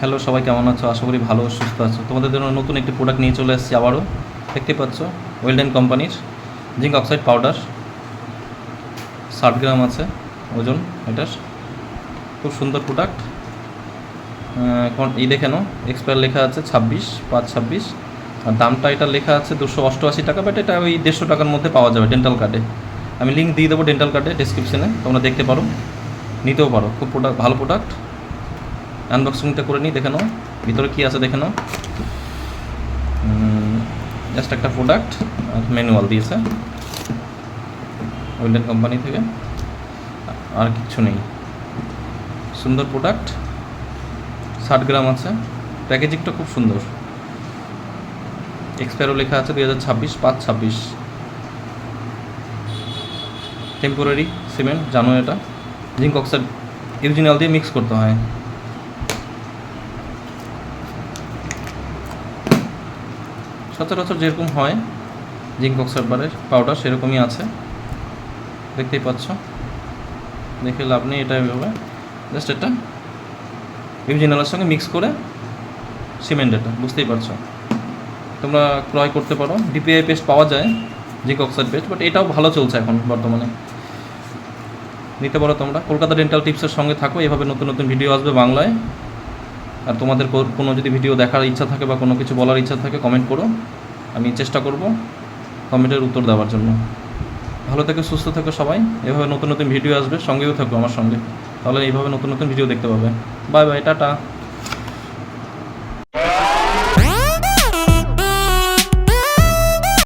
Hello সবাই কেমন আছো? আশা করি ভালো, সুস্থ আছো। তোমাদের জন্য নতুন একটি প্রোডাক্ট নিয়ে চলে এসেছি আবারও। দেখতে পাচ্ছ ওয়েলডেন কোম্পানির জিঙ্ক অক্সাইড পাউডার ষাট গ্রাম আছে ওজন এটার। খুব সুন্দর প্রোডাক্ট এই দেখে নাও এক্সপায়ার লেখা আছে ছাব্বিশ, পাঁচ ছাব্বিশ। আর দামটা এটা লেখা আছে দুশো অষ্টআশি টাকা বাট এটা ওই দেড়শো টাকার মধ্যে পাওয়া যাবে ডেন্টাল কার্ডে আমি লিঙ্ক দিয়ে দেবো ডেন্টাল কার্ডে ডিসক্রিপশনে তোমরা দেখতে পারো, নিতেও পারো। খুব প্রোডাক্ট ভালো প্রোডাক্ট আনবক্সিংটা করে নিই দেখে নাও। ভিতরে কী আছে দেখে নাও। জাস্ট একটা প্রোডাক্ট আর ম্যানুয়াল দিয়েছে। ওয়েল্ডেন কোম্পানি থেকে। আর কিছু নেই। সুন্দর প্রোডাক্ট ষাট গ্রাম আছে। প্যাকেজিংটা খুব সুন্দর। এক্সপায়ারও লেখা আছে দুই হাজার ছাব্বিশ, পাঁচ ছাব্বিশ। টেম্পোরারি সিমেন্ট জানো এটা? জিঙ্ক অক্সাইড ইউজিনাল দিয়ে মিক্স করতে হয়। সচরাচর যেরকম হয়, জিঙ্ক অক্সাইডবারের পাউডার সেরকমই আছে। দেখতেই পাচ্ছ। দেখে লাভ নেই এটা এভাবে। জাস্ট এটা ইউজিনালের সঙ্গে মিক্স করে সিমেন্ট এটা, বুঝতেই পারছ। তোমরা ক্রয় করতে পারো। ডিপিআই পেস্ট পাওয়া যায়, জিঙ্ক অক্সাইড পেস্ট বাট এটাও ভালো চলছে এখন বর্তমানে। নিতে পারো তোমরা। কলকাতা ডেন্টাল টিপসের সঙ্গে থাকো। এভাবে নতুন নতুন ভিডিও আসবে বাংলায়। আর তোমাদের কোনো যদি ভিডিও দেখার ইচ্ছা থাকে বা কোনো কিছু বলার ইচ্ছা থাকে কমেন্ট করো। আমি চেষ্টা করব কমেন্টের উত্তর দেওয়ার জন্য। ভালো থেকে, সুস্থ থেকো সবাই। এভাবে নতুন নতুন ভিডিও আসবে, সঙ্গেও থাকো আমার সঙ্গে। তাহলে এইভাবে নতুন নতুন ভিডিও দেখতে পাবে। Bye bye tata.